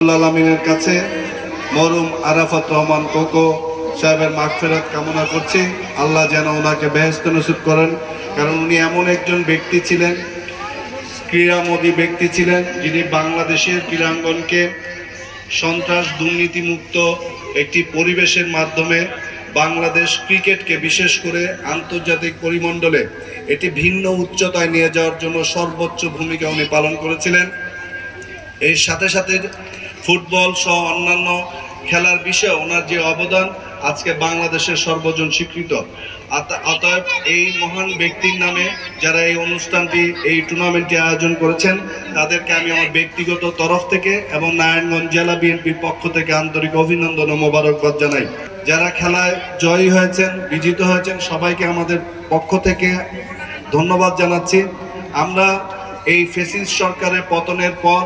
আলমিনের কাছে মরুম আরাফাত রহমান কোকো সাহেবের মাগফেরাত কামনা করছি। আল্লাহ যেন ওনাকে বেহেস্ত নসিব করেন, কারণ উনি এমন একজন ব্যক্তি ছিলেন, ক্রীড়ামোদী ব্যক্তি ছিলেন, যিনি বাংলাদেশের ক্রীড়াঙ্গনকে সন্ত্রাস দুর্নীতিমুক্ত একটি পরিবেশের মাধ্যমে বাংলাদেশ ক্রিকেটকে বিশেষ করে আন্তর্জাতিক পরিমণ্ডলে এটি ভিন্ন উচ্চতায় নিয়ে যাওয়ার জন্য সর্বোচ্চ ভূমিকা উনি পালন করেছিলেন। এর সাথে সাথে ফুটবল সহ অন্যান্য খেলার বিষয়ে ওনার যে অবদান, আজকে বাংলাদেশের সর্বজন স্বীকৃত। অতএব এই মহান ব্যক্তির নামে যারা এই অনুষ্ঠানটি, এই টুর্নামেন্টটি আয়োজন করেছেন, তাদেরকে আমি আমার ব্যক্তিগত তরফ থেকে এবং নারায়ণগঞ্জ জেলা বিএনপির পক্ষ থেকে আন্তরিক অভিনন্দন ও মোবারকবাদ জানাই। যারা খেলায় জয়ী হয়েছেন, বিজিত হয়েছেন, সবাইকে আমাদের পক্ষ থেকে ধন্যবাদ জানাচ্ছি। আমরা এই ফেসিস সরকারের পতনের পর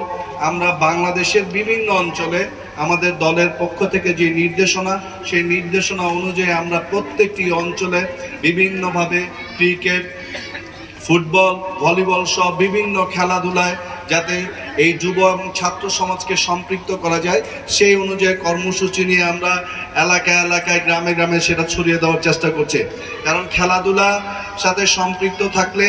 আমরা বাংলাদেশের বিভিন্ন অঞ্চলে আমাদের দলের পক্ষ থেকে যে নির্দেশনা, সেই নির্দেশনা অনুযায়ী আমরা প্রত্যেকটি অঞ্চলে বিভিন্নভাবে ক্রিকেট, ফুটবল, ভলিবল সহ বিভিন্ন খেলাধুলায় যাতে এই যুব এবং ছাত্র সমাজকে সম্পৃক্ত করা যায়। সেই অনুযায়ী কর্মসূচি নিয়ে আমরা এলাকা এলাকায়, গ্রামে গ্রামে সেটা ছড়িয়ে দেওয়ার চেষ্টা করছে। কারণ খেলাধুলা সাথে সম্পৃক্ত থাকলে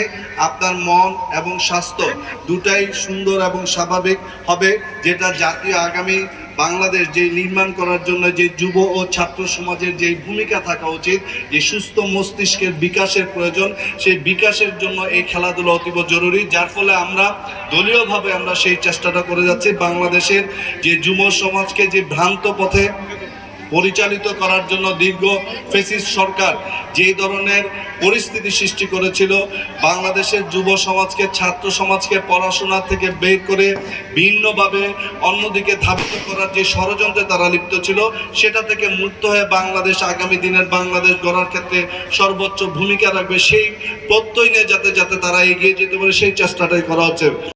আপনার মন এবং স্বাস্থ্য দুটাই সুন্দর এবং স্বাভাবিক হবে, যেটা জাতীয় আগামী বাংলাদেশ যে নির্মাণ করার জন্য যে যুব ও ছাত্র সমাজের যে ভূমিকা থাকা উচিত, যে সুস্থ মস্তিষ্কের বিকাশের প্রয়োজন, সেই বিকাশের জন্য এই খেলাধুলা অতীব জরুরি, যার ফলে আমরা দলীয়ভাবে আমরা সেই চেষ্টাটা করে যাচ্ছি। বাংলাদেশের যে যুব সমাজকে যে ভ্রান্ত পথে পরিচালিত করার জন্য দীর্ঘ ফেসিস সরকার যেই ধরনের পরিস্থিতি সৃষ্টি করেছিল, বাংলাদেশের যুব সমাজকে, ছাত্র সমাজকে পড়াশোনা থেকে বের করে ভিন্নভাবে অন্যদিকে ধাবিত করার যে ষড়যন্ত্রে তারা লিপ্ত ছিল, সেটা থেকে মুক্ত হয়ে বাংলাদেশ আগামী দিনের বাংলাদেশ গড়ার ক্ষেত্রে সর্বোচ্চ ভূমিকা রাখবে, সেই প্রত্যয় নিয়ে যাতে যাতে তারা এগিয়ে যেতে পারে, সেই চেষ্টাটাই করা হচ্ছে।